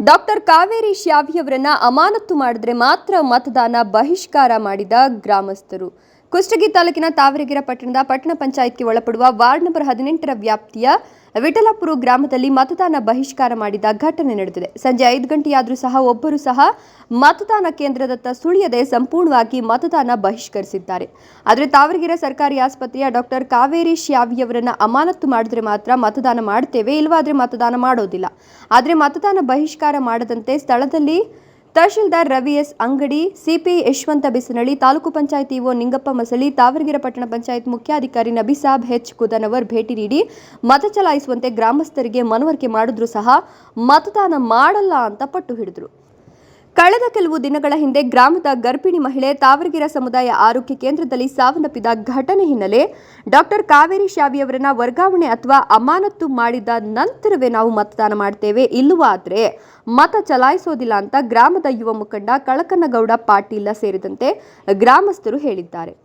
Doctor Kaveri ಶ್ಯಾವಿಯವರನ್ನ ಅಮಾನತು ಮಾಡಿದ್ರೆ ಮಾತ್ರ ಮತದಾನ ಬಹಿಷ್ಕಾರ ಮಾಡಿದ ಗ್ರಾಮಸ್ಥರು. ಕುಷ್ಟಗಿ ತಾಲೂಕಿನ ತಾವರೆಗೆರೆ ಪಟ್ಟಣದ ಪಟ್ಟಣ ಪಂಚಾಯತ್ಗೆ ಒಳಪಡುವ ವಾರ್ಡ್ ನಂಬರ್ ಹದಿನೆಂಟರ ವ್ಯಾಪ್ತಿಯ ವಿಠಲಪುರ ಗ್ರಾಮದಲ್ಲಿ ಮತದಾನ ಬಹಿಷ್ಕಾರ ಮಾಡಿದ ಘಟನೆ ನಡೆದಿದೆ. ಸಂಜೆ ಐದು ಗಂಟೆಯಾದರೂ ಸಹ ಒಬ್ಬರು ಸಹ ಮತದಾನ ಕೇಂದ್ರದತ್ತ ಸುಳಿಯದೆ ಸಂಪೂರ್ಣವಾಗಿ ಮತದಾನ ಬಹಿಷ್ಕರಿಸಿದ್ದಾರೆ. ಆದರೆ ತಾವರೆಗೆರೆ ಸರ್ಕಾರಿ ಆಸ್ಪತ್ರೆಯ ಡಾಕ್ಟರ್ ಕಾವೇರಿ ಶ್ಯಾವಿಯವರನ್ನ ಅಮಾನತ್ತು ಮಾಡಿದ್ರೆ ಮಾತ್ರ ಮತದಾನ ಮಾಡ್ತೇವೆ ಇಲ್ಲವಾದರೆ ಮತದಾನ ಮಾಡೋದಿಲ್ಲ. ಆದರೆ ಮತದಾನ ಬಹಿಷ್ಕಾರ ಮಾಡದಂತೆ ಸ್ಥಳದಲ್ಲಿ tahsildar Ravi S Angadi, CP Yashwant Bisanalli taluk panchayat EO Ningappa Masali Tavaragere ಪಟ್ಟಣ ಪಂಚಾಯತ್ ಮುಖ್ಯಾಧಿಕಾರಿ ನಬಿಸಾಬ್ ಹೆಚ್ ಕುದನವರ್ ಭೇಟಿ ನೀಡಿ ಮತ ಚಲಾಯಿಸುವಂತೆ ಗ್ರಾಮಸ್ಥರಿಗೆ ಮನವರಿಕೆ ಮಾಡಿದ್ರು ಸಹ ಮತದಾನ ಮಾಡಲ್ಲ ಅಂತ ಪಟ್ಟು ಹಿಡಿದ್ರು. ಕಳೆದ ಕೆಲವು ದಿನಗಳ ಹಿಂದೆ ಗ್ರಾಮದ ಗರ್ಭಿಣಿ ಮಹಿಳೆ ತಾವರಗಿರ ಸಮುದಾಯ ಆರೋಗ್ಯ ಕೇಂದ್ರದಲ್ಲಿ ಸಾವನ್ನಪ್ಪಿದ ಘಟನೆ ಹಿನ್ನೆಲೆ ಡಾಕ್ಟರ್ ಕಾವೇರಿ ಶಾವಿಯವರನ್ನ ವರ್ಗಾವಣೆ ಅಥವಾ ಅಮಾನತ್ತು ಮಾಡಿದ ನಂತರವೇ ನಾವು ಮತದಾನ ಮಾಡ್ತೇವೆ. ಇಲ್ಲವಾದ್ರೆ ಮತ ಚಲಾಯಿಸೋದಿಲ್ಲ ಅಂತ ಗ್ರಾಮದ ಯುವ ಮುಖಂಡ ಕಳಕನಗೌಡ ಪಾಟೀಲ ಸೇರಿದಂತೆ ಗ್ರಾಮಸ್ಥರು ಹೇಳಿದ್ದಾರೆ.